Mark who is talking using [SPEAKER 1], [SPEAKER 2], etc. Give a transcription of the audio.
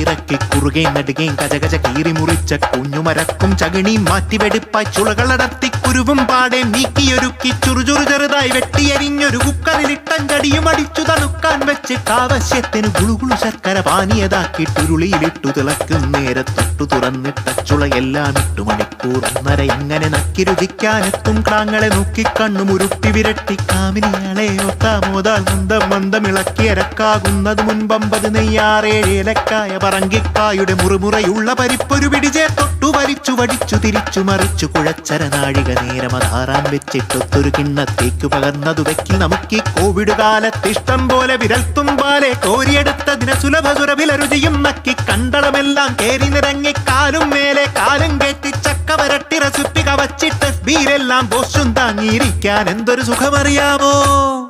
[SPEAKER 1] ഇറക്കി കുറുകയും നടുകയും കജകജ കീറി മുറിച്ച കുഞ്ഞുമരക്കും ചകിണിയും മാറ്റിവെടുപ്പായി ചുളകളടർത്തി കുരുവും പാടെ നീക്കിയൊരുക്കി ചുറുചുറു ചെറുതായി വെട്ടിയരിഞ്ഞൊരു കടിയും അടിച്ചു തണുക്കാൻ വെച്ച് കാവശ്യത്തിന് ഗുളുകുളു ശർക്കര പാനീയതാക്കിട്ടുരുളിയിലിട്ടു തിളക്കും നേരെ തൊട്ടു തുറന്നിട്ട ചുളയെല്ലാം ഇട്ടു മണിക്കൂർ ഒന്നര ഇങ്ങനെ നക്കി രുചിക്കാനെത്തും ക്ലാങ്ങളെ നോക്കി കണ്ണു മുരുട്ടി വിരട്ടി. കാമിനിയാളെ ഒത്താമോതാൽ മന്ദം മന്ദം ഇളക്കിയരക്കാകുന്നത് മുൻപമ്പത് നെയ്യാറേഴേലക്കായ പറങ്കിക്കായുടെ മുറുമുറയുള്ള പരിപ്പൊരു പിടിചേ തൊട്ടു വരിച്ചു വടിച്ചു തിരിച്ചു മറിച്ചു കുഴച്ചര നാഴിക നേരം അതാറാൻ വെച്ചിട്ടൊത്തൊരു കിണ്ണത്തേക്ക് പകർന്നതു വെക്കി നമുക്ക് കോവിഡ് കാലത്ത് ഇഷ്ടം പോലെ വിരൽത്തുമ്പാലെ കോരിയെടുത്തതിന് സുലഭ സുരഭില രുചിയും നക്കി കണ്ടളമെല്ലാം കേറി നിറങ്ങി റസുപ്പി കവച്ചിട്ട് ബീരെല്ലാം ബോസും താങ്ങിയിരിക്കാൻ എന്തൊരു സുഖമറിയാമോ?